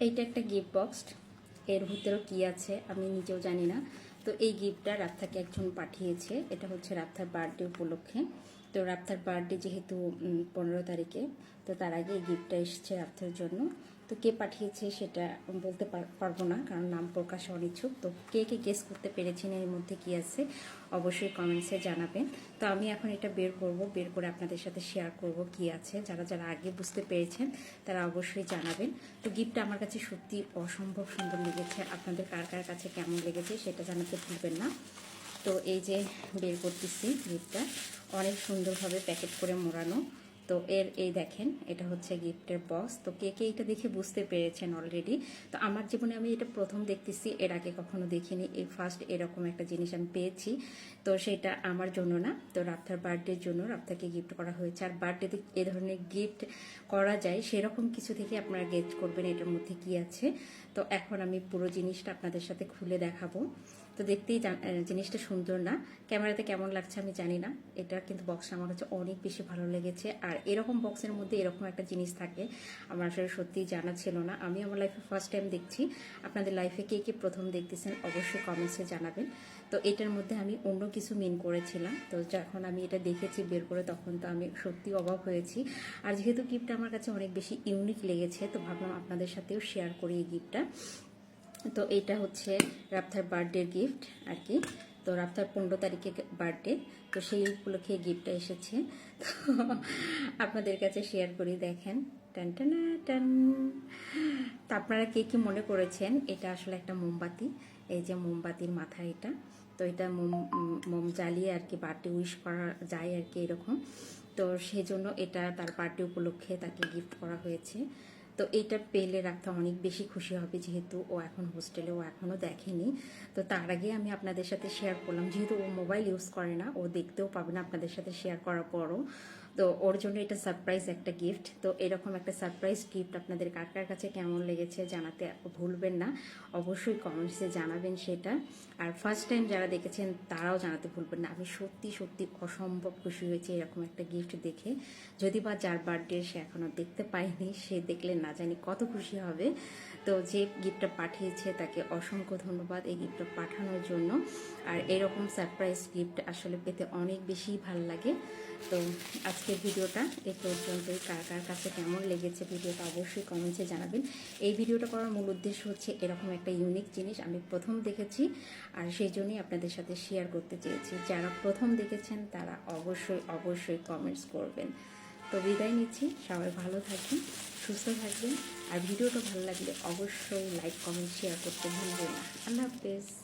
এইটা একটা gift box এর ভিতরেও কি আছে আমি নিজেও জানি না। তো এই গিফটটা রাপ্তাকে একজন পাঠিয়েছে। এটা হচ্ছে রাপ্তার বার্থডে উপলক্ষে। তো রাপ্তার বার্থডে যেহেতু পনেরো তারিখে, তো তার আগে এই গিফটটা এসেছে রাপ্তার জন্য। তো কে পাঠিয়েছে সেটা বলতে পার- পারব না, কারণ নাম প্রকাশে অনিচ্ছুক। তো কে কে গেস করতে পেরেছেন এর মধ্যে কি আছে, অবশ্যই কমেন্টসে জানাবেন। তো আমি এখন এটা বের করব, বের করে আপনাদের সাথে শেয়ার করব কি আছে। যারা যারা আগে বুঝতে পেরেছেন, তারা অবশ্যই জানাবেন। তো গিফটটা আমার কাছে সত্যি অসম্ভব সুন্দর লেগেছে। আপনাদের কার কার কাছে কেমন লেগেছে সেটা জানাতে ভুলবেন না। তো এই যে বের করতেছি গিফটটা অনেক সুন্দরভাবে প্যাকেট করে মোড়ানো। তো এর, এই দেখেন, এটা হচ্ছে গিফটের বক্স তো কে কে এটা দেখে বুঝতে পেরেছেন অলরেডি তো আমার জীবনে আমি এটা প্রথম দেখতেছি, এর আগে কখনো দেখিনি। এই ফার্স্ট এরকম একটা জিনিস আমি পেয়েছি। তো সেটা আমার জন্য না, তো রাপ্তার বার্থডের জন্য রাপ্তাকে গিফট করা হয়েছে। আর বার্থডেতে এ ধরনের গিফট করা যায়, সেরকম কিছু থেকে আপনারা গেট করবেন এটার মধ্যে কি আছে। তো এখন আমি পুরো জিনিসটা আপনাদের সাথে খুলে দেখাবো। তো দেখতেই জান- জিনিসটা সুন্দর না। ক্যামেরাতে কেমন লাগছে আমি জানি না। এটা কিন্তু বক্সটা আমার কাছে অনেক বেশি ভালো লেগেছে। আর এরকম বক্সের মধ্যে এরকম একটা জিনিস থাকে, আমার আসলে সত্যি জানা ছিল না। আমি আমার লাইফে ফার্স্ট টাইম দেখছি। আপনাদের লাইফে কে কে প্রথম দেখতেছেন অবশ্যই কমেন্টসে জানাবেন। তো এটার মধ্যে আমি অন্য কিছু মিন করেছিলাম। তো যখন আমি এটা দেখেছি, বের করে তখন তো আমি সত্যি অবাক হয়েছি। আর যেহেতু গিফটটা আমার কাছে অনেক বেশি ইউনিক লেগেছে, তো ভাবলাম আপনাদের সাথেও শেয়ার করি এই গিফটটা তো এটা হচ্ছে রাপ্তার বার্থডের গিফট আর কি। তো রাপ্তার পনেরো তারিখে বার্থডে তো সেই উপলক্ষে গিফটটা এসেছে। তো আপনাদের কাছে শেয়ার করি, দেখেন। টান, টানা টান। তো আপনারা কে কি মনে করেছেন? এটা আসলে একটা মোমবাতি। এই যে মোমবাতির মাথা এটা। তো এটা মোম মোম জ্বালিয়ে আর কি বার্থডে উইশ করা যায় আর কি এরকম। তো সেই জন্য এটা তার বার্থডে উপলক্ষে তাকে গিফট করা হয়েছে। তো এটা পেলে রাখতে অনেক বেশি খুশি হবে যেহেতু ও এখন হোস্টেলে ও এখনও দেখেনি। তো তার আগে আমি আপনাদের সাথে শেয়ার করলাম, যেহেতু ও মোবাইল ইউজ করে না, ও দেখতেও পাবে না আপনাদের সাথে শেয়ার করার পরও। তো ওর জন্য এটা সারপ্রাইজ একটা গিফট তো এরকম একটা সারপ্রাইজ গিফট আপনাদের কার কার কাছে কেমন লেগেছে জানাতে ভুলবেন না। অবশ্যই কমেন্টসে জানাবেন সেটা। আর ফার্স্ট টাইম যারা দেখেছেন, তারাও জানাতে ভুলবেন না। আমি সত্যি সত্যি অসম্ভব খুশি হয়েছি এরকম একটা গিফট দেখে। যদি বা যার বার্থডে সে এখনও দেখতে পায়নি, সে দেখলে না জানি কত খুশি হবে। তো যে গিফটটা পাঠিয়েছে তাকে অসংখ্য ধন্যবাদ এই গিফটটা পাঠানোর জন্য। আর এরকম সারপ্রাইজ গিফট আসলে পেতে অনেক বেশি ভালো লাগে। তো আজকের ভিডিওটা এ পর্যন্তই। কার কার কাছে কেমন লেগেছে ভিডিওটা অবশ্যই কমেন্টসে জানাবেন। এই ভিডিওটা করার মূল উদ্দেশ্য হচ্ছে এরকম একটা ইউনিক জিনিস আমি প্রথম দেখেছি আর সেই জন্যই আপনাদের সাথে শেয়ার করতে চেয়েছি। যারা প্রথম দেখেছেন তারা অবশ্যই অবশ্যই কমেন্টস করবেন। তো বিদায় নিচ্ছি। সবাই ভালো থাকবেন, সুস্থ থাকবেন। আর ভিডিওটা ভালো লাগলে অবশ্যই লাইক কমেন্ট শেয়ার করতে ভুলবেন না। আল্লাহ হাফেজ।